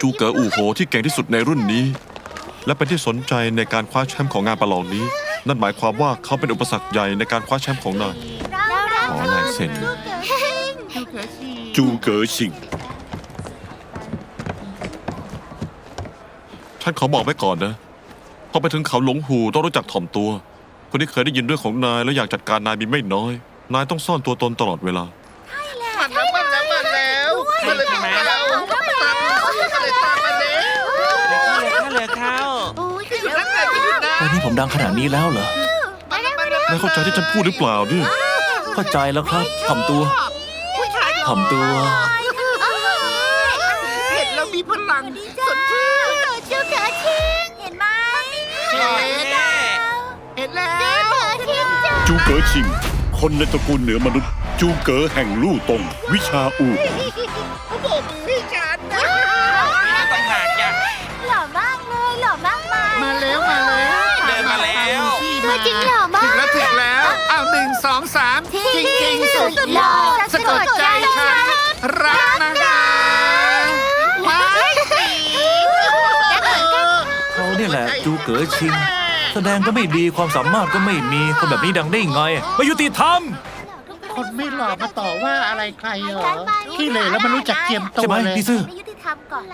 จูเก๋ออู่โหที่เก่งที่สุดในรุ่นนี้ และเป็นที่สนใจในการคว้าแชมป์ของงานประลองนี้ นั่นหมายความว่าเขาเป็นอุปสรรคใหญ่ในการคว้าแชมป์ของนายขอลายเซ็นจูเก๋อชิงฉันขอบอกไว้ก่อนนะพอไปถึงเขาหลงหูต้องรู้จักถ่อมตัว คนที่เคยได้ยินเรื่องของนายแล้วอยากจัดการนายมีไม่น้อย นายต้องซ่อนตัวตนตลอดเวลามาแล้วมาแล้วมาแล้วมาเลยมาแล้วมาเลยตามมาแล้ว เหลือเข้า อยู่นั่นไงอยู่นะ ตอนนี้ผมดังขนาดนี้แล้วเหรอมาแล้วมาแล้วนายเข้าใจที่ฉันพูดหรือเปล่าเนี่ยเข้าใจแล้วครับถ่อมตัวผู้ชายถ่อมตัว เห็นแล้วมีพลังสดชื่นจูเก๋อชิงเห็นไหมเห็นเห็นแล้วจูเก๋อชิง คนในตระกูลเหนือมนุษย์ จูเก๋อแห่งลู่ตง วิชาอู่โบกมือ สองสามจริงจริงๆสุดหล่อสะกดใจฉันรักนะคะว้ายสีเขาเนี่ยแหละจูเก๋อชิง แสดงก็ไม่ดีความสามารถก็ไม่มีคนแบบนี้ดังได้ไงไม่ยุติธรรมคนไม่หล่อมาต่อว่าอะไรใครเหรอขี้เหร่แล้วมันรู้จักเจียมตัใช่วไหมเลย พี่ซื่อ ไม่ยุติธรรมก่อน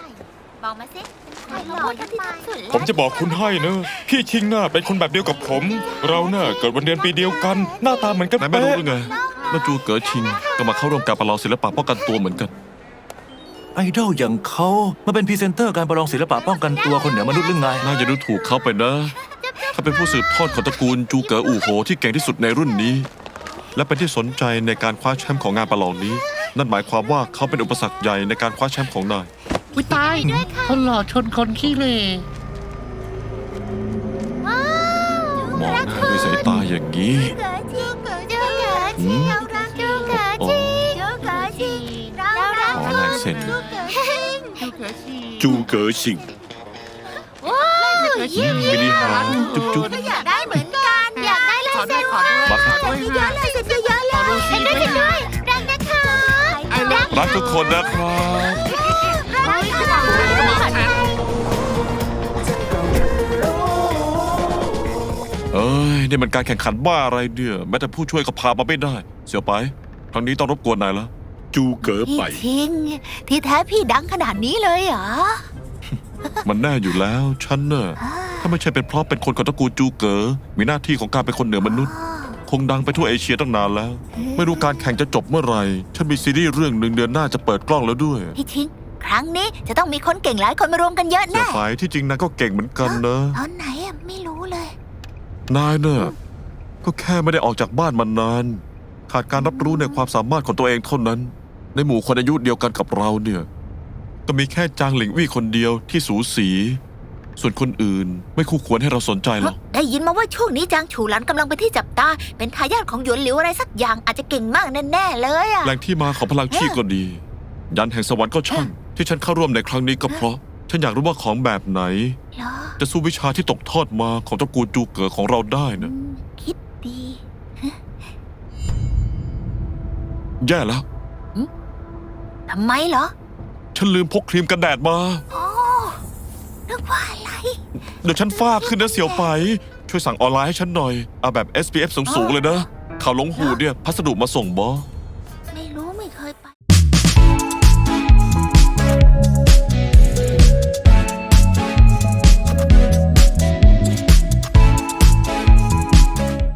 บอกมาสิใครหล่อยุติธรรมสุดผมจะบอกคุณให้นะ พี่ชิงน่ะเป็นคนแบบเดียวกับผม เราเน่ะเกิดวันเดือนปีเดียวกัน หน้าตาเหมือนกันนายไม่รู้เป๊ะหรือไงว่าจูเก๋อชิงก็มาเข้าร่วมการประลองศิลปะป้องกันตัวเหมือนกัน ไอดอลอย่างเขามาเป็นพรีเซนเตอร์การประลองศิลปะป้องกันตัวคนเหนือมนุษย์หรือไงนายอย่าดูถูกเขาไปนะ เขาเป็นผู้สืบทอดของตระกูลจูเก๋ออู่โหที่เก่งที่สุดในรุ่นนี้ และเป็นที่สนใจในการคว้าแชมป์ของงานประลองนี้ นั่นหมายความว่าเขาเป็นอุปสรรคใหญ่ในการคว้าแชมป์ของนาย อุ้ยตายคนหล่อชนคนขี้เหร่ว้าวมองหน้าด้วยสายตาอย่างนี้จูเก๋อชิงจูเก๋อชิงเรารักจูเก๋อชิงจูเก๋อชิงเรารักขอลายเซ็นจูเก๋อชิงจูเก๋อชิง ว้าวเยี่ยมมินิฮาร์ทจุ๊บจุ๊บอยากได้เหมือนกันอยากได้เลยขอด้เซ็วยนขอด้วยบัตรครับขอด้วยเยอะเลยเซ็นเยอะๆเลขอยดูซิเห็นด้วยเห็นด้วยรักนะคะไอ้รักรักทุกคนนะครับรั เอ้ยนี่มันการแข่งขันบ้าอะไรเนี่ยแม้แต่ผู้ช่วยก็พามาไม่ได้ เสียวไปครั้งนี้ต้องรบกวนนายแล้ว จูเก๋อพี่ไป ชิง ที่แท้พี่ดังขนาดนี้เลยเหรอมันแน่อยู่แล้วฉันน่ะถ้าไม่ใช่เป็นเพราะเป็นคนของตระกูลจูเก๋อมีหน้าที่ของการเป็นคนเหนือมนุษย์ คงดังไปทั่วเอเชียตั้งนานแล้ว ไม่รู้การแข่งจะจบเมื่อไหร่ ฉันมีซีรีส์เรื่องหนึ่งเดือนหน้าจะเปิดกล้องแล้วด้วย พี่ชิง ครั้งนี้จะต้องมีคนเก่งหลายคนมารวมกันเยอะเสียแน่ไปที่จริงนายก็เก่งเหมือนกันนะ ตอนไหนอะไม่รู้เลย นายเนี่ยก็แค่ไม่ได้ออกจากบ้านมานาน ขาดการรับรู้ในความสามารถของตัวเองเท่านั้น ในหมู่คนอายุเดียวกันกับเราเนี่ย ก็มีแค่จางหลิงวี่คนเดียวที่สูสี ส่วนคนอื่นไม่คู่ควรให้เราสนใจหรอกได้ยินมาว่าช่วงนี้จางฉูหลันกำลังเป็นที่จับตา เป็นทายาทของหยวนหลิวอะไรสักอย่างอาจจะเก่งมากแน่ๆเลยอะแหล่งที่มาของพลังชีก็ดี ยันแห่งสวรรค์ก็ช่าง ที่ฉันเข้าร่วมในครั้งนี้ก็เพราะ ฉันอยากรู้ว่าของแบบไหน เหรอ จะสู้วิชาที่ตกทอดมาของตระกูลจูเก๋อของเราได้นะ อืมคิดดี แย่แล้ว ทำไมเหรอ ฉันลืมพกครีมกันแดดมาโอ้นึกว่าอะไร เดี๋ยวฉันฟ้าขึ้นนะเสี่ยวไป ช่วยสั่งออนไลน์ให้ฉันหน่อย เอาแบบ SPF สูงๆเลยนะข่าวหลงหูเนี่ย พัสดุมาส่งบอ